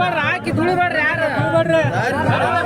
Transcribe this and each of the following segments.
ಹಾಕಿ ತುಳಿಬೇಡ್ರಿ ಯಾರು?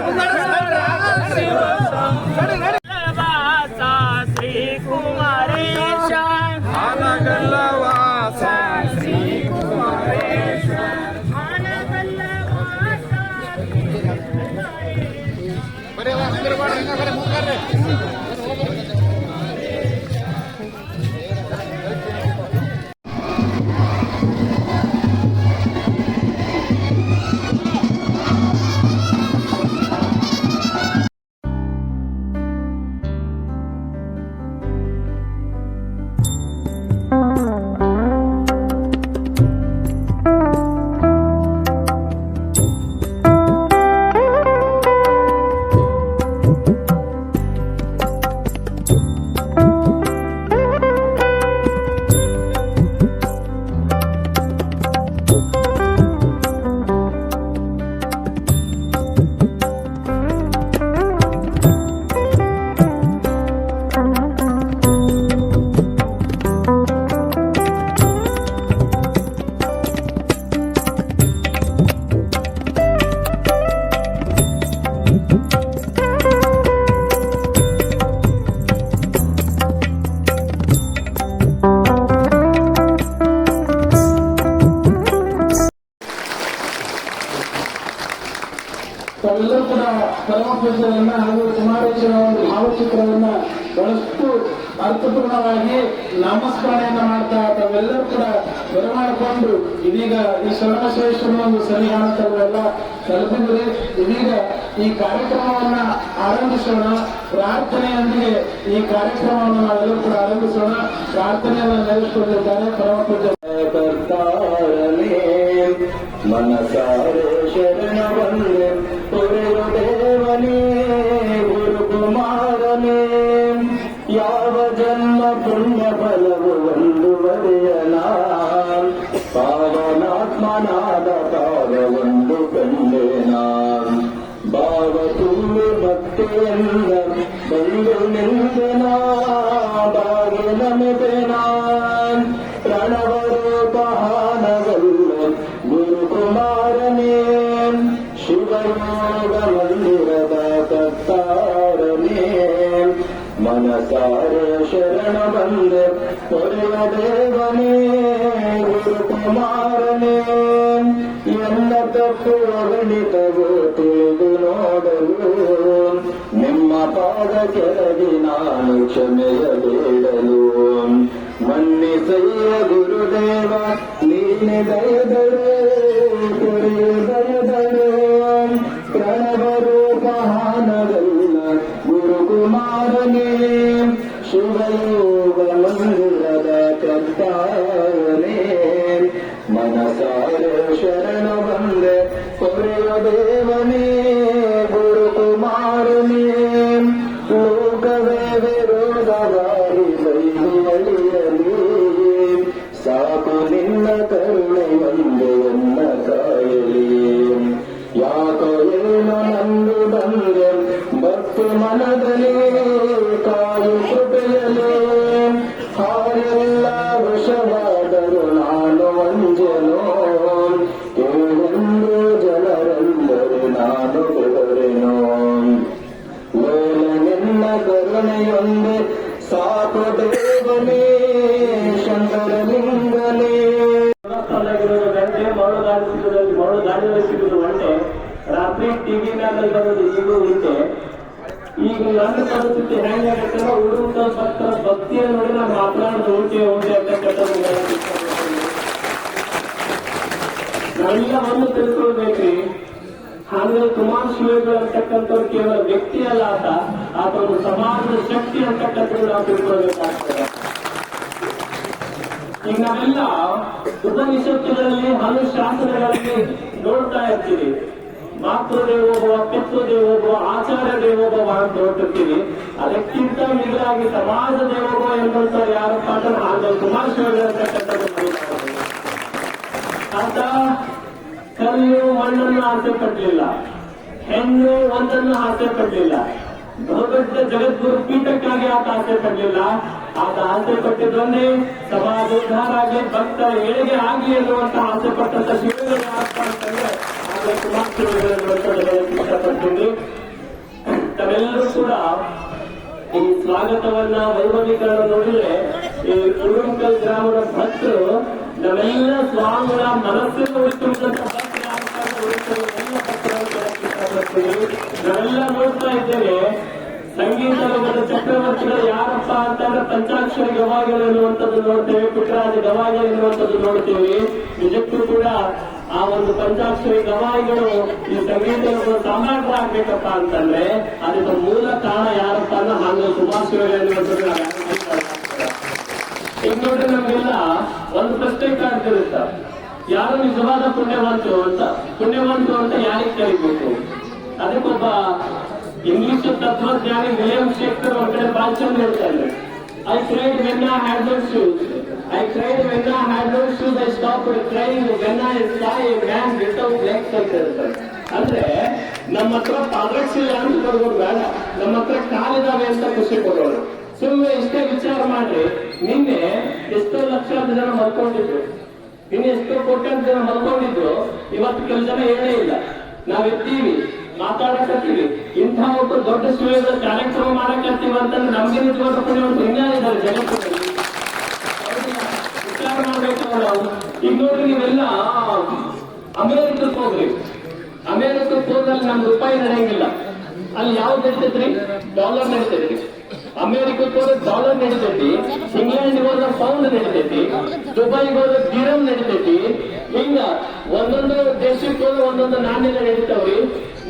ತಾವೆಲ್ಲರೂ ಕೂಡ ಪರಮಪೂಜೆಯನ್ನ ಹಾಗೂ ಕುಮಾರೇಶ್ವರ ಒಂದು ಭಾವಚಿತ್ರವನ್ನ ಬಹಳಷ್ಟು ಅರ್ಥಪೂರ್ಣವಾಗಿ ನಾಮಸ್ಮರಣೆಯನ್ನ ಮಾಡ್ತಾ ತಾವೆಲ್ಲರೂ ಕೂಡ ಬರಮಾಡಿಕೊಂಡು ಇದೀಗ ಈ ಶರಣಶ್ರೇಷ್ಠನ ಒಂದು ಸನ್ನಿಧಾನ ತಾವೆಲ್ಲ ತಲುಪಿದರೆ ಇದೀಗ ಈ ಕಾರ್ಯಕ್ರಮವನ್ನ ಆರಂಭಿಸೋಣ. ಪ್ರಾರ್ಥನೆಯೊಂದಿಗೆ ಈ ಕಾರ್ಯಕ್ರಮವನ್ನು ನಾವೆಲ್ಲರೂ ಕೂಡ ಆರಂಭಿಸೋಣ. ಪ್ರಾರ್ಥನೆಯನ್ನು ನೆರವೇರಿಸಿಕೊಂಡಿದ್ದಾರೆ ಪರಮಪೂಜೆ ಕರ್ತಾರನೇ. ಮನಸಾರೆ ಶರಣ ಬಂದೆ ತೊರೆಯು ದೇವನೇ ಗುರುಕುಮಾರನೇ ಯಾವ ಜನ್ಮ ಪುಣ್ಯ ಫಲವು ಒಂದು ಬರೆಯಲ ಪಾವನಾತ್ಮನಾದ ಪಾವವೊಂದು ಕಂಡೆನ ಭಾವ ತುಂಬಿ ಭಕ್ತಿಯಿಂದ ಬಂದು ನಿಂದೆನ ಬಾಗಿಲ ಮೆತೆನ ಮಂದಿರದ ಕತ್ತಾರನೇ ಮನಸಾರೆ ಶರಣ ಬಂದೆ ದೇವನೇ ಗುರುಕುಮಾರನೇ ಎಲ್ಲ ತಪ್ಪು ಗಣಿತವು ತಿಳಿದು ನಿಮ್ಮ ಪಾದ ಕೆಳಗೆ ನಾನು ಬೇಡಲು. ಮನ್ನಿಸಯ್ಯ ಗುರುದೇವ, ನೀನೆ ದಯದರೆ. ಗುರುಕುಮಾರನೇ ಶಿವಯೋಗ ಮಂದಿರದ ಕಂತಾವನೆ ಮನಸಾರೆ ಶರಣ ಬಂದೆ, ಕೊರೆಯ ದೇವನೇ ಗುರು ಕುಮಾರನೇ ಲೋಕವೇ ವಿರೋಧವಾಗಿ ಬೈಲಿಯಲಿ ಸಾಕು ನಿನ್ನ ಕರುಣೆ ಮ್ಯಾನಲ್ಲಿ ಬರೋದು ಈಗೂ ಉಂಟು ಈಗ ನನ್ನ ಪರಿಸ್ಥಿತಿ ಹೆಂಗಾಗತ್ತೆ ಉಳಿದ ಸತ್ತ ಭಕ್ತಿಯ ನೋಡಿ ನಾವು ಮಾತನಾಡೋದು ಉಂಟೆ ಉಂಟೆ ಅಂತಕ್ಕಂಥದ್ದು ನಾವೆಲ್ಲ ಒಂದು ತಿಳ್ಕೊಳ್ಬೇಕ್ರಿ. ಹಾಗೆ ಕುಮಾರ್ ಶಿವಗಳು ಅಂತಕ್ಕಂಥವ್ರು ಕೇವಲ ವ್ಯಕ್ತಿ ಅಲ್ಲ ಆತ. ಆತ ಒಂದು ಸಮಾಜದ ಶಕ್ತಿ ಅಂತಕ್ಕಂಥದ್ದು ನಾವು ತಿಳ್ಕೊಳ್ಬೇಕಾಗ್ತದೆ. ಈಗ ನಾವೆಲ್ಲ ಉಪನಿಷತ್ತುಗಳಲ್ಲಿ ಹಲವು ಶಾಸ್ತ್ರಗಳಲ್ಲಿ ನೋಡ್ತಾ ಇರ್ತೀವಿ. ಮಾತೃ ದೇವೋಭವ ಪಿತೃ ದೇವೋಭವ ಅಂತ ಹೊರಟಿರ್ತೀವಿ. ಅದಕ್ಕಿಂತ ಮಿಗಿಲಾಗಿ ಸಮಾಜ ದೇವೋಭವ ಎಂಬಂತ ಯಾರಪ್ಪ ಅಂದ್ರೆ ಹಾಗೆ ಕುಮಾರ್. ಆತ ಕಲ್ಲು ಮಣ್ಣನ್ನು ಆಸೆ ಪಡಲಿಲ್ಲ. ಹೆಣ್ಣು ಒಂದನ್ನು ಆಸೆ ಪಡಲಿಲ್ಲ. ಬಹುದೊಡ್ಡ ಜಗದ್ಗುರು ಪೀಠಕ್ಕಾಗಿ ಆತ ಆಸೆ ಪಡಲಿಲ್ಲ. ಆತ ಆಸೆ ಪಟ್ಟಿದ್ದೊಂದೇ ಸಮಾಜ ಉದ್ಧಾರ ಆಗಲಿ ಭಕ್ತ ಏಳಿಗೆ ಆಗಲಿ ಎನ್ನುವಂತ ಆಸೆ ಪಟ್ಟಂತ ಶಿವಗಳು ಇಷ್ಟಪಡ್ತೀನಿ ತಾವೆಲ್ಲರೂ ಕೂಡ ಈ ಸ್ವಾಗತವನ್ನ ವೈಭವೀಕರಣ ನೋಡಿದ್ರೆ ಈ ಕುರುಂಕಲ್ ಗ್ರಾಮದ ಭಕ್ತರು ನಾವೆಲ್ಲ ಸ್ವಾಮಿಗಳ ಮನಸ್ಸನ್ನು ಇಷ್ಟಪಡ್ತೀನಿ. ನಾವೆಲ್ಲ ನೋಡ್ತಾ ಇದ್ದೇವೆ ಸಂಗೀತ ಚಕ್ರವರ್ತಿಗಳು ಯಾರಪ್ಪ ಅಂತಂದ್ರೆ ಪಂಚಾಕ್ಷರಿ ಗವಾಗಳು ಎನ್ನುವಂಥದ್ದು ನೋಡ್ತೇವೆ ಪುಟ್ಟರಾಜ ಗವಾಗಳು ಎನ್ನುವಂಥದ್ದು ನೋಡ್ತೇವೆ ನಿಜಕ್ಕೂ ಕೂಡ ಆ ಒಂದು ಪಂಚಾಕ್ಷರಿ ಗವಾಯಿಗಳು ಈ ಸಂಗೀತ ಲೋಕದ ಆಗ್ಬೇಕಪ್ಪ ಅಂತಂದ್ರೆ ಅದಕ್ಕೆ ಮೂಲ ಕಾರಣ ಯಾರಪ್ಪ ಅಂದ್ರೆ ಹಾಗೆ ಸುಭಾಷಿಗಳು ಇನ್ನೊಂದು ನಮಗೆಲ್ಲ ಒಂದು ಪ್ರಶ್ನೆ ಕಾಡ್ತಿರುತ್ತ ಯಾರು ನಿಜವಾದ ಪುಣ್ಯವಂತರು ಅಂತ? ಪುಣ್ಯವಂತರು ಅಂತ ಯಾರಿಗೆ ಕರಿಬೇಕು? ಅದಕ್ಕೊಬ್ಬ ಇಂಗ್ಲಿಷ್ ತತ್ವಜ್ಞಾನಿ ವಿಲಿಯಂ ಶೇಖರ್ ಒಂದ್ ಕಡೆ ಭಾಳ ಚಂದ ಹೇಳ್ತಾರೆ I cried when I had those shoes. I cried when I had those shoes. I stop crying. When I saw a man without legs ಅಂತ ಅಂದ್ರೆ ನಮ್ಮ ಹತ್ರ ಪಾದರಕ್ಷ ಇಲ್ಲ ಅಂತ ಕೊಡೋದು ಬೇಡ. ನಮ್ಮ ಹತ್ರ ಕಾಲಿದಾವೆ ಅಂತ ಖುಷಿ ಕೊಡೋರು ಸುಮ್ಮನೆ ಇಷ್ಟೇ ವಿಚಾರ ಮಾಡ್ರಿ. ನಿನ್ನೆ ಎಷ್ಟೋ ಲಕ್ಷಾಂತರ ಜನ ಮಲ್ಕೊಂಡಿದ್ರು. ನಿನ್ನೆ ಎಷ್ಟೋ ಕೋಟ್ಯಾಂತರ ಜನ ಮಲ್ಕೊಂಡಿದ್ರು. ಇವತ್ತು ಕೆಲವು ಜನ ಹೇಳೇ ಇಲ್ಲ. ನಾವಿರ್ತೀವಿ ಮಾತಾಡಕತ್ತೀವಿ. ಇಂಥ ಒಬ್ಬ ದೊಡ್ಡ ಸ್ಟುಡಿಯೋದ ಕಾರ್ಯಕ್ರಮ ಮಾಡಕತ್ತೀವಿ ಅಂತಂದ್ರೆ ನಮ್ಗೆ ನಿಂತ್ಕೊಂಡು ಒಂದು ವಿಜ್ಞಾನ ಇದ್ದಾರೆ ಜಗತ್ತಿನಲ್ಲಿ? ವಿಚಾರ ಮಾಡ್ಬೇಕು ನಾವು ಈಗ ನೋಡ್ರಿ ನೀವೆಲ್ಲ, ಅಮೇರಿಕಕ್ಕೆ ಹೋಗ್ರಿ. ಅಮೇರಿಕಕ್ಕೆ ಹೋದಲ್ಲಿ ನಮ್ ರೂಪಾಯಿ ನಡೆಯಂಗಿಲ್ಲ. ಅಲ್ಲಿ ಯಾವ್ದು ನಡೀತೈತ್ರಿ ಡಾಲರ್ ನಡೀತೈತಿ. ಅಮೇರಿಕಕ್ಕೆ ಹೋದ್ರೆ ಡಾಲರ್ ನಡೀತೈತಿ. ಇಂಗ್ಲೆಂಡ್ ಹೋದ್ರೆ ಪೌಂಡ್ ನಡೀತೈತಿ. ದುಬೈ ಹೋದ್ರೆ ದಿರಂ ನಡೀತೈತಿ. ಹಿಂಗ ಒಂದೊಂದು ದೇಶಕ್ಕೆ ಹೋದ್ರೆ ಒಂದೊಂದು ನಾಣ್ಯ ನಡೀತಾವ್ರಿ.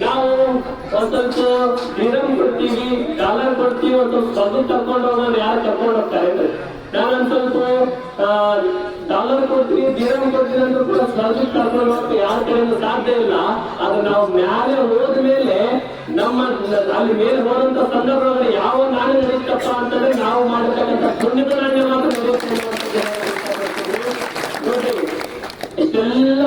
ನಾವು ಒಂದೊಂದು ದಿರಂ ಕೊಡ್ತೀವಿ ಡಾಲರ್ ಕೊಡ್ತೀವಿ ಒಂದು ಸದು ತಕೊಂಡು ಹೋಗೋದು ಯಾರು ತಕೊಂಡು ಹೋಗ್ತಾರೆ ನಾನಂತೂ ಡಾಲರ್ ಕೊಡ್ತೀವಿ ದಿರಂ ಕೊಡ್ತೀವಿ ಅಂತ ಕೂಡ ಸದು ತಕೊಂಡು ಯಾರ ಕಡೆಯಿಂದ ಸಾಧ್ಯ ಇಲ್ಲ. ಅದು ನಾವು ಮ್ಯಾಲೆ ಹೋದ ಮೇಲೆ ನಮ್ಮ, ಅಲ್ಲಿ ಮೇಲೆ ಹೋದಂತ ಸಂದರ್ಭದಲ್ಲಿ ಯಾವ ನಾಣ್ಯ ನಡೀತಪ್ಪ ಅಂತಂದ್ರೆ ನಾವು ಮಾಡತಕ್ಕಂಥ ಪುಣ್ಯದ ನಾಣ್ಯ ಮಾತ್ರ ಇಷ್ಟೆಲ್ಲ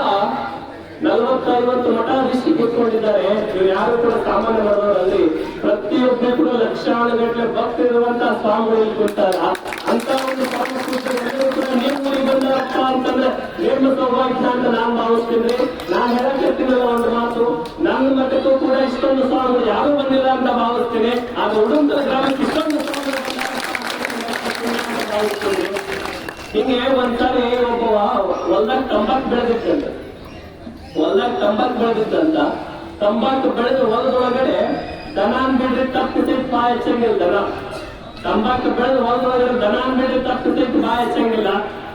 ನಲವತ್ತೈವತ್ತು ಮಠಾಧೀಶಿ ಕೂತ್ಕೊಂಡಿದ್ದಾರೆ ಇವ್ರು ಯಾರು ಕೂಡ ಸಾಮಾನ್ಯ ವರ್ಗದಲ್ಲಿ ಪ್ರತಿಯೊಬ್ಬರು ಕೂಡ ಲಕ್ಷಾನುಗಟ್ಟಲೆ ಭಕ್ತರಿರುವಂತಹ ಸ್ವಾಮಿಗಳು ಇಲ್ಲಿ ಕೂತಾರ ಅಂತ ಒಂದು ಕೂಡ ನೀವು ಊರಿಗೆ ಬಂದಾರಪ್ಪ ಅಂತಂದ್ರೆ ನಿಮ್ಮ ಸೌಭಾಗ್ಯ ಅಂತ ನಾನು ಭಾವಿಸ್ತೀನಿ ನಾನು ಹೇಳಕ್ಕಿರ್ತೀನಲ್ಲ ಒಂದು ಮಾತು. ನನ್ನ ಮಠಕ್ಕೂ ಕೂಡ ಇಷ್ಟೊಂದು ಸ್ವಾಮಿಗಳು ಯಾರು ಬಂದಿಲ್ಲ ಅಂತ ಭಾವಿಸ್ತೀನಿ. ಆಗ ಉಡುಂತರ ಗ್ರಾಮಕ್ಕೆ ಇಷ್ಟೊಂದು ಸ್ವಾಮಿಗಳು ಭಾವಿಸ್ತೀನಿ ಹಿಂಗೆ ಒಂದ್ಸಲ ಒಬ್ಬ ಹೊಲ್ದಾಗ ತಂಬಾಕು ಬೆಳೆದಿತ್ತಂತ ತಂಬಾಕು ಬೆಳೆದಿತ್ತಂತ ತಂಬಾಕು ಬೆಳೆದು ಹೊಲದೊಳಗಡೆ ದನ ಬಿಡ್ರಿ ತಪ್ಪಿಟ್ಟಿದ್ ಬಾ ಹೆಚ್ಚಂಗಿಲ್ಲ ದನ. ತಂಬಾಕು ಬೆಳೆದು ಹೊಲದೊಳಗಡೆ ದನ ಬಿಡ್ರಿ ತಪ್ಪಿಟ್ಟಿದ್ ಬಾ ಹೆಚ್ಚಂಗಿಲ್ಲ.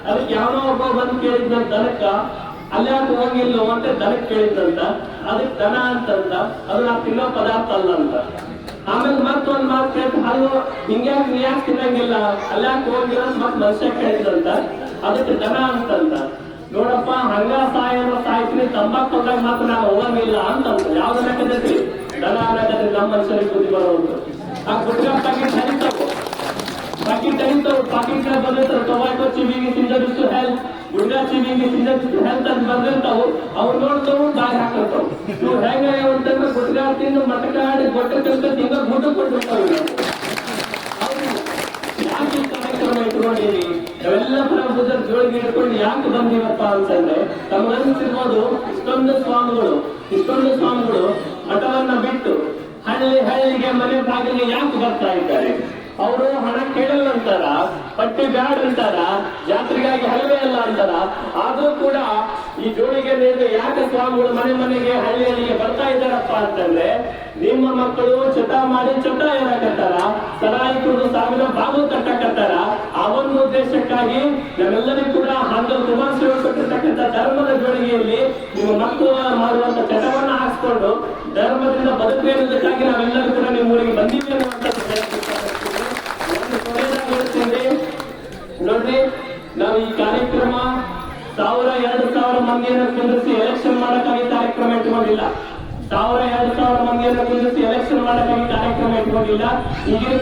ಅದಕ್ಕೆ ಯಾವನೋ ಒಬ್ಬ ಬಂದು ಕೇಳಿದ್ನ ದನಕ್ಕ ಅಲ್ಲಾಕ ಹೋಗಿಲ್ಲ ಅಂತ ದನಕ್ಕೆ ಕೇಳಿದ್ದಂತ ಅದಕ್ಕೆ ದನ ಅಂತಂತ ಅದು ನಾ ತಿನ್ನೋ ಪದಾರ್ಥ ಅಲ್ಲ ಅಂತ. ಆಮೇಲೆ ಮತ್ತೊಂದು ಮಾತು ಕೇಳ್ತು ಅದು ಹಿಂಗ್ಯಾಕ್ ನೀ ಯಾಕೆ ತಿನ್ನಂಗಿಲ್ಲ? ಅಲ್ಲಾಕ ಹೋಗಿಲ್ಲ ಅಂತ ಮತ್ ಮನುಷ್ಯ ಕೇಳಿದಂತ ಅದಕ್ಕೆ ದನ ಅಂತಂದ. ನೋಡಪ್ಪ ಹಂಗ ಸಾಯನ ಸಾಯ್ತೀನಿ ತಂಬಾಕ್ ಕೊಟ್ಟಾಗ ಮಾತ್ರ ನಾವು ಹೋಗಂಗಿಲ್ಲ ಅಂತ ಯಾವ್ದು ನಡೀತೈತಿ ದನ ಅನ್ನಕತ್ತಿ ನಮ್ಮ ಮನುಷ್ಯರಿಗೆ ಬುದ್ಧಿ ಬರೋದು ಆ ಗುಡ್ಗ ಪ್ಯಾಕೆಟ್ ಹರಿತಾವು. ಪಾಕಿಟ್ ಹರಿತಾವು ಪಾಕಿಟ್ ಬಂದಿರ್ತಾರೆ. ಟೊಮ್ಯಾಟೊ ಚಿವಿಗೆ ತಿಂದರಿಷ್ಟು ಹೆಲ್ತ್ ಗುಡ್ಗ ಚಿವಿಗೆ ತಿಂದರಿಷ್ಟು ಹೆಲ್ತ್ ಅಂತ ಬಂದಿರ್ತಾವು. ಅವ್ರು ನೋಡ್ತಾವು ದಾರಿ ಹಾಕಿರ್ತಾವು ನೀವು ಹೆಂಗ ಅಂತಂದ್ರೆ ಗುಡ್ಗ ತಿಂದು ಮಟಕಾಡಿ ಗೊಟ್ಟ ತಿಂದು ತಿಂಗ ಗುಡ್ಡ ಕೊಟ್ಟಿರ್ತಾವೆ ಯಾಕೆ ಕಾರ್ಯಕ್ರಮ ಇಟ್ಕೊಂಡಿರಿ? ನಾವೆಲ್ಲ ಪ್ರಬುದ್ಧರ ಜೋಳಿಗೆ ಇಟ್ಕೊಂಡು ಯಾಕೆ ಬಂದಿವಪ್ಪ ಅಂತಂದ್ರೆ ತಮಗನ್ಸಿರ್ಬೋದು ಇಷ್ಟೊಂದು ಸ್ವಾಮಿಗಳು ಇಷ್ಟೊಂದು ಸ್ವಾಮಿಗಳು ಮಠವನ್ನ ಬಿಟ್ಟು ಹಳ್ಳಿ, ಹಳ್ಳಿಗೆ ಮನೆ ಬಾಗಿಲಿಗೆ ಯಾಕೆ ಬರ್ತಾ ಇದ್ದಾರೆ? ಅವರು ಹಣ ಕೇಳಲ್ಲ ಅಂತಾರ ಪಟ್ಟಿ ಬ್ಯಾಡ್ ಅಂತಾರ ಜಾತ್ರೆಗಾಗಿ ಹಲ್ವೆ ಅಲ್ಲ ಅಂತಾರ. ಆದ್ರೂ ಕೂಡ ಈ ನೀವು ಯಾಕೆ ಸ್ವಾಮಿಗಳು ಮನೆ ಮನೆಗೆ ಹಳ್ಳಿಯಲ್ಲಿ ಬರ್ತಾ ಇದ್ದಾರಪ್ಪ ಅಂತಂದ್ರೆ, ನಿಮ್ಮ ಮಕ್ಕಳು ಚಟ ಮಾಡಿ ಚಟ ಏನಾಕತ್ತಾರ? ಸರಾಯಿ ಸಾವಿರ ಬಾಗು ತಟ್ಟಕತ್ತಾರ ಆ ಒಂದು ಉದ್ದೇಶಕ್ಕಾಗಿ ನಾವೆಲ್ಲರಿಗೂ ಕೂಡ ಹಾಂಗಲ್ ಕುಮಾರ್ ಕೊಟ್ಟಿರ್ತಕ್ಕಂಥ ಧರ್ಮದ ಜೋಡಿಗೆಯಲ್ಲಿ ನಿಮ್ಮ ಮಕ್ಕಳು ಮಾಡುವಂತ ಚಟವನ್ನ ಹಾಕ್ಸ್ಕೊಂಡು ಧರ್ಮದಿಂದ ಬದುಕಿರುವುದಕ್ಕಾಗಿ ನಾವೆಲ್ಲರೂ ಕೂಡ ನಿಮ್ಮ ಸಾವಿರ ಎರಡು ಸಾವಿರ ಮಂದಿಯನ್ನು ಕುಂದಿಸಿ ಎಲೆಕ್ಷನ್ ಮಾಡಕ್ಕಾಗಿ ಕಾರ್ಯಕ್ರಮ ಇಟ್ಕೊಂಡಿಲ್ಲ. ಈಗಿನ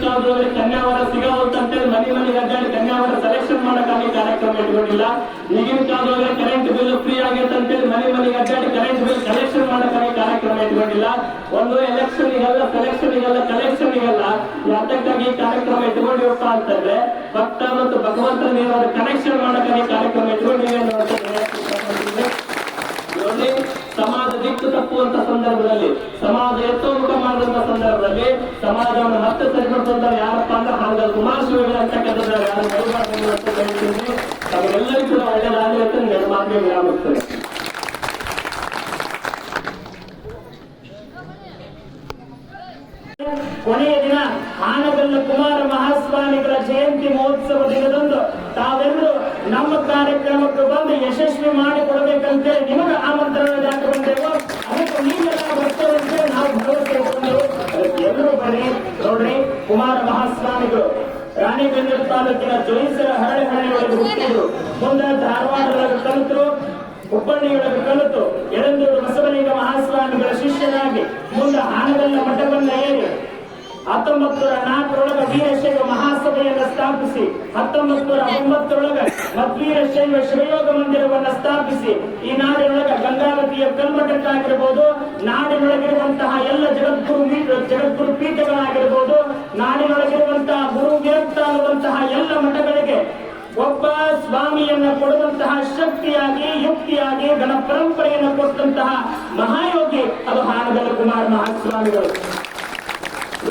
ಕನ್ಯಾವರ ಸಿಗವಲ್ತಂತೇಳಿ ಮನೆ ಮನೆಗೆ ಅಡ್ಡಾಡಿ ಕನ್ಯಾವರ ಸೆಲೆಕ್ಷನ್ ಮಾಡಕ್ಕಾಗಿ ಕಾರ್ಯಕ್ರಮ ಇಟ್ಕೊಂಡಿಲ್ಲ. ಈಗಿನ ಕರೆಂಟ್ ಬಿಲ್ ಫ್ರೀ ಆಗೈತೆ ಅಂತೇಳಿ ಮನೆ ಮನೆಗೆ ಅಡ್ಡಾಡಿ ಕರೆಂಟ್ ಬಿಲ್ ಕಲೆಕ್ಷನ್ ಮಾಡಕ್ಕಾಗಿ ಕಾರ್ಯಕ್ರಮ ಇಟ್ಕೊಂಡಿಲ್ಲ. ಒಂದು ಎಲೆಕ್ಷನ್ ಈಗಲ್ಲ ಸೆಲೆಕ್ಷನ್ ಈಗಲ್ಲ ಕಲೆಕ್ಷನ್ ಈಗಲ್ಲ. ಯಾತಕ್ಕಾಗಿ ಕಾರ್ಯಕ್ರಮ ಇಟ್ಕೊಂಡಿವಪ್ಪ ಅಂತಂದ್ರೆ ಭಕ್ತ ಮತ್ತು ಭಗವಂತನ ಕನೆಕ್ಷನ್ ಮಾಡಕ್ಕಾಗಿ ಕಾರ್ಯಕ್ರಮ ಇಟ್ಕೊಂಡಿವೆ ಅನ್ನುವಂಥದ್ದು ಹೇಳ್ತಿರ್ತಕ್ಕಂಥದ್ದು. ನೋಡಿ ಸಮಾಜ ತಪ್ಪುವಂತ ಸಂದರ್ಭದಲ್ಲಿ ಸಮಾಜ ಎತ್ತೋಮುಖ ಮಾಡುವಂತ ಸಂದರ್ಭದಲ್ಲಿ ಸಮಾಜವನ್ನು ಮತ್ತೆ ಸರಿಪಡಿಸುವಂತ ಯಾರಪ್ಪ ಅಂದ್ರೆ ಹಾಂಗಲ್ ಕುಮಾರಸ್ವಾಮಿ ತಮಗೆಲ್ಲರಿಗೂ ಕೂಡ ಒಳ್ಳೆಯದಾಗಲಿ ಅಂತ ನನ್ನ ಮಾತಿಗೆ ಕೊನೆಯ ದಿನ ಆನಗಲ್ಲ ಕುಮಾರ ಮಹಾಸ್ವಾಮಿಗಳ ಜಯಂತಿ ಮಹೋತ್ಸವ ದಿನದಂದು ತಾವೆಲ್ಲರೂ ನಮ್ಮ ಕಾರ್ಯಕ್ರಮಕ್ಕೆ ಬಂದು ಯಶಸ್ವಿ ಮಾಡಿಕೊಡಬೇಕಂತೇಳಿ ನಿಮಗೆ ಆಮಂತ್ರಣ ಅದಕ್ಕೆ ನೀವೆಲ್ಲ ನಾವು ಎಲ್ಲರೂ ಬನ್ನಿ, ನೋಡ್ರಿ, ಕುಮಾರ ಮಹಾಸ್ವಾಮಿಗಳು. ರಾಣಿಬೆನ್ನೂರು ತಾಲೂಕಿನ ಜೋಯಿಸರ ಹರಳೆ ಹಳ್ಳಿಯೊಳಗೆ ಹುಟ್ಟಿದ್ರು. ಮುಂದೆ ಧಾರವಾಡದೊಳಗೆ ಕಲಿತರು, ಹುಬ್ಬಳ್ಳಿಯೊಳಗೆ ಕಲಿತು. ಎಳಂದೂರು ಬಸವಲಿಂಗ ಮಹಾಸ್ವಾಮಿಗಳ ಶಿಷ್ಯನಾಗಿ ಮುಂದೆ ಆನಗಲ್ಲ ಮಠವನ್ನ ಏರಿ ಹತ್ತೊಂಬತ್ತು ನಾಲ್ಕರೊಳಗ ವೀರಶೈವ ಮಹಾಸಭೆಯನ್ನ ಸ್ಥಾಪಿಸಿ ಹತ್ತೊಂಬತ್ತು ನೂರ ಒಂಬತ್ತರೊಳಗ ಮಧ್ವೀರಶೈವ ಶಿವಯೋಗ ಮಂದಿರವನ್ನ ಸ್ಥಾಪಿಸಿ, ಈ ನಾಡಿನೊಳಗ ಗಂಗಾವತಿಯ ಕಲ್ಮಠಕ್ಕಾಗಿರ್ಬೋದು ನಾಡಿನೊಳಗಿರುವಂತಹ ಎಲ್ಲ ಜಗದ್ಗುರು ಜಗದ್ಗುರು ಪೀಠಗಳಾಗಿರ್ಬೋದು, ನಾಡಿನೊಳಗಿರುವಂತಹ ಗುರು ದೇವಸ್ಥಾನದಂತಹ ಎಲ್ಲ ಮಠಗಳಿಗೆ ಒಬ್ಬ ಸ್ವಾಮಿಯನ್ನ ಕೊಡುವಂತಹ ಶಕ್ತಿಯಾಗಿ, ಯುಕ್ತಿಯಾಗಿ ಗಣ ಪರಂಪರೆಯನ್ನು ಕೊಟ್ಟಂತಹ ಮಹಾಯೋಗಿ ಅದು ಹಾನಗಲ್ಲ ಕುಮಾರ ಮಹಾಸ್ವಾಮಿಗಳು.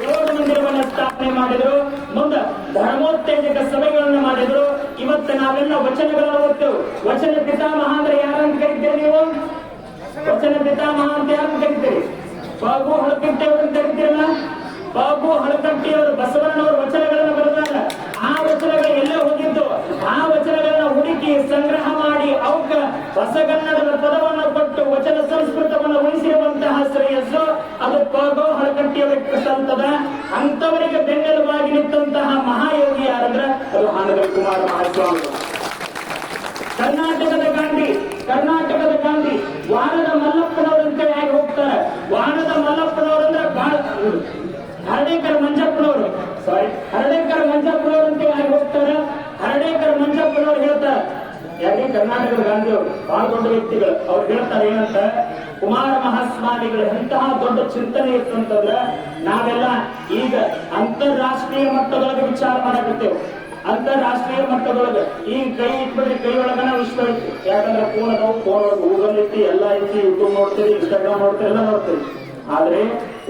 ಯೋಗ ಮಂದಿರವನ್ನ ಸ್ಥಾಪನೆ ಮಾಡಿದ್ರು, ಮುಂದೆ ಧರ್ಮೋತ್ತೇಜಕ ಸಭೆಗಳನ್ನ ಮಾಡಿದ್ರು. ಇವತ್ತು ನಾವೆಲ್ಲ ವಚನಗಳನ್ನು ಓದ್ತೇವೆ ವಚನ ಪಿತಾಮಹ ಅಂದ್ರೆ ಯಾರಂತ ಕರಿತೀರಿ ನೀವು? ವಚನ ಪಿತಾಮಹ ಅಂತ ಯಾರನ್ನ ಕರಿತೀರಿ? ಬಾಬು ಹಳಕಟ್ಟಿಯವರು ಅಂತ ಕರಿತೀರಲ್ಲ? ಬಾಬು ಹಳಕಟ್ಟಿ ಅವರು ಬಸವಣ್ಣನವರು ವಚನಗಳನ್ನ ಬರೆದಾರ ಆ ವಚನಗಳು ಎಲ್ಲೇ ಹೋಗಿದ್ದು? ಆ ವಚನಗಳನ್ನ ಹುಡುಕಿ ಸಂಗ್ರಹ ಮಾಡಿ ಅವಕ್ಕ ಹೊಸಗನ್ನಡದ ಪದವನ್ನು ಕೊಟ್ಟು ವಚನ ಸಂಸ್ಕೃತವನ್ನು ಉಳಿಸಿರುವಂತಹ ಶ್ರೇಯಸ್ಸು ಅದು ಕುಮಾರ್ ಮಹಾಸ್ವಾಮಿಗಳು ಕರ್ನಾಟಕದ ಗಾಂಧಿ ಕರ್ನಾಟಕದ ಗಾಂಧಿ ವಾರದ ಮಲ್ಲಪ್ಪನವರಂತೆ ಹೇಗೆ ಹೋಗ್ತಾರೆ. ವಾರದ ಮಲ್ಲಪ್ಪನವರಂದ್ರೆ ಹರಡೇಕರ್ ಮಂಜಪ್ಪನವರು ಸಾರಿ ಹರಡೇಕರ್ ಮಂಜಪ್ಪನವರಂತೆ ಹೇಗೆ ಹೋಗ್ತಾರೆ? ಹರಡೇಕರ್ ಮಂಜಪ್ಪನವರು ಹೇಳ್ತಾರೆ. ಯಾಕೆ ಕರ್ನಾಟಕದ ಗಾಂಧಿ ಅವರು? ಬಹಳ ದೊಡ್ಡ ವ್ಯಕ್ತಿಗಳು. ಅವ್ರು ಹೇಳ್ತಾರೆ ಏನಂತ? ಕುಮಾರ ಮಹಾಸ್ವಾಮಿಗಳು ಎಂತಹ ದೊಡ್ಡ ಚಿಂತನೆ ಇತ್ತು ನಾವೆಲ್ಲ ಈಗ ಅಂತಾರಾಷ್ಟ್ರೀಯ ಮಟ್ಟದೊಳಗೆ ವಿಚಾರ ಮಾಡಕತ್ತೇವೆ. ಅಂತಾರಾಷ್ಟ್ರೀಯ ಮಟ್ಟದೊಳಗೆ ಈ ಕೈ ಇಟ್ಬಿಟ್ರೆ ಕೈ ಒಳಗನ ವಿಶ್ವ ಐತಿ ಯಾಕಂದ್ರೆ ಫೋನ್ ಅದಾವ ಫೋನ್ ಒಳಗೆ ಗೂಗಲ್ ಐತಿ ಎಲ್ಲಾ ಐತಿ ಯೂಟ್ಯೂಬ್ ನೋಡ್ತೀರಿ ಇನ್ಸ್ಟಾಗ್ರಾಮ್ ನೋಡ್ತೀರಿ, ಎಲ್ಲ ನೋಡ್ತೀರಿ. ಆದ್ರೆ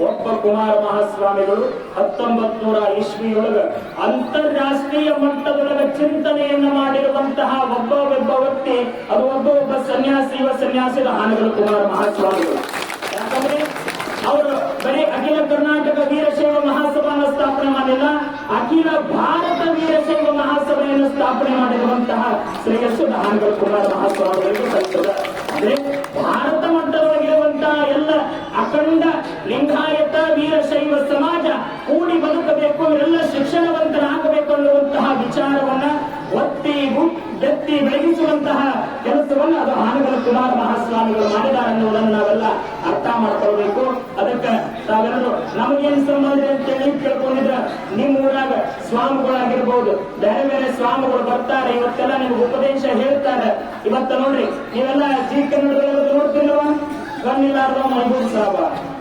ಒಬ್ಬ ಕುಮಾರ ಮಹಾಸ್ವಾಮಿಗಳು ಹತ್ತೊಂಬತ್ ನೂರ ಇಸ್ವಿಯೊಳಗ ಅಂತಾರಾಷ್ಟ್ರೀಯ ಮಟ್ಟದೊಳಗ ಚಿಂತನೆಯನ್ನ ಮಾಡಿರುವಂತಹ ಒಬ್ಬ ಒಬ್ಬ ವ್ಯಕ್ತಿ, ಅದು ಒಬ್ಬ ಒಬ್ಬ ಸನ್ಯಾಸಿ ಇವ ಸನ್ಯಾಸಿದ ಹಾನಗಲ್ ಕುಮಾರ ಮಹಾಸ್ವಾಮಿಗಳು ಯಾಕಂದ್ರೆ ಅವರು ಬರೀ ಅಖಿಲ ಕರ್ನಾಟಕ ವೀರಶೈವ ಮಹಾಸಭಾನ ಸ್ಥಾಪನೆ ಮಾಡಿಲ್ಲ ಅಖಿಲ ಭಾರತ ವೀರಶೈವ ಮಹಾಸಭೆಯನ್ನು ಸ್ಥಾಪನೆ ಮಾಡಿರುವಂತಹ ಶ್ರೇಯಸ್ಸು ಹಾನಗಲ್ ಕುಮಾರ ಮಹಾಸ್ವಾಮಿಗಳಿಗೆ ಸಲ್ಲಿಸದ ಅಂದ್ರೆ ಭಾರತ ಮಟ್ಟದೊಳಗಿರುವಂತಹ ಎಲ್ಲ ಅಖಂಡ ಲಿಂಗಾಯತ ವೀರಶೈವ ಸಮಾಜ ಕೂಡಿ ಬದುಕಬೇಕು ಇವರೆಲ್ಲ ಶಿಕ್ಷಣವಂತರಾಗಬೇಕು ಅನ್ನುವಂತಹ ವಿಚಾರವನ್ನ ಒತ್ತಿ ಬೆತ್ತಿ ಬೆಳಗಿಸುವಂತಹ ಕೆಲಸವನ್ನು ಅದು ಹಾನಗಲ್ ಕುಮಾರ ಮಹಾಸ್ವಾಮಿಗಳು ಮಾಡಿದ್ದಾರೆ ಅನ್ನುವುದನ್ನು ಸ್ವಾಮಿಗಳಾಗಿರ್ಬೋದು. ಬೇರೆ ಬೇರೆ ಸ್ವಾಮಿಗಳು ಬರ್ತಾರೆ. ಇವತ್ತೆಲ್ಲ ನಿಮ್ಗೆ ಉಪದೇಶ ಹೇಳ್ತಾರೆ. ಇವತ್ತ ನೋಡ್ರಿ, ನೀವೆಲ್ಲ ಜಿ ಕನ್ನಡದಲ್ಲಿ ನೋಡ್ತಿಲ್ವ? ಕಣ್ಣಿಲ್ಲಾರ್ದವ ಮೈಬೂರ್ ಸಾಬ.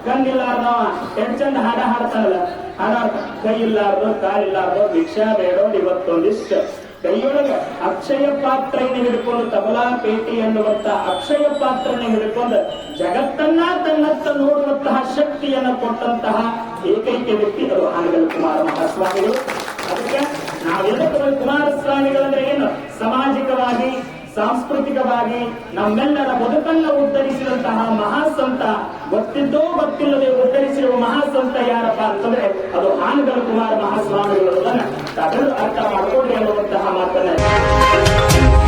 ಕಣ್ಣಿಲ್ಲಾರ್ದವ ಎಷ್ಟು ಚಂದ ಹಾಡ ಹಾಡ್ತಾರಲ್ಲ. ಹಾಡ ಕೈ ಇಲ್ಲಾರ್ದು ಕಾಲಿಲ್ಲಾರ್ದು, ಭಿಕ್ಷಾ ಬೇಡೋದು ಇವತ್ತೊಂದಿಷ್ಟು. ಕೈಯೊಳಗ ಅಕ್ಷಯ ಪಾತ್ರೆಯನ್ನು ಹಿಡ್ಕೊಂಡು ತಬಲಾ ಪೇಟಿ ಎನ್ನುವಂತ ಅಕ್ಷಯ ಪಾತ್ರನ ಹಿಡ್ಕೊಂಡು ಜಗತ್ತನ್ನ ತನ್ನತ್ತ ನೋಡುವಂತಹ ಶಕ್ತಿಯನ್ನು ಕೊಟ್ಟಂತಹ ಏಕೈಕ ವ್ಯಕ್ತಿ ಅದು ಕುಮಾರ ಮಹಾಸ್ವಾಮಿಗಳು. ಅದಕ್ಕೆ ನಾವೆಲ್ಲರೂ ಕುಮಾರಸ್ವಾಮಿಗಳಂದ್ರೆ ಏನು? ಸಾಮಾಜಿಕವಾಗಿ, ಸಾಂಸ್ಕೃತಿಕವಾಗಿ ನಮ್ಮೆಲ್ಲರ ಬದುಕನ್ನ ಉದ್ಧರಿಸಿದಂತಹ ಮಹಾಸಂತ, ಗೊತ್ತಿದ್ದೋ ಗೊತ್ತಿಲ್ಲದೆ ಉದ್ಧರಿಸಿರುವ ಮಹಾಸಂತ ಯಾರಪ್ಪ ಅಂತಂದ್ರೆ ಅದು ಹಾನಗಲ್ ಕುಮಾರ ಮಹಾಸ್ವಾಮಿಗಳು ಅದನ್ನ ಅರ್ಥ ಮಾಡಿಕೊಳ್ಳಿ ಅನ್ನುವಂತಹ ಮಾತನ್ನ.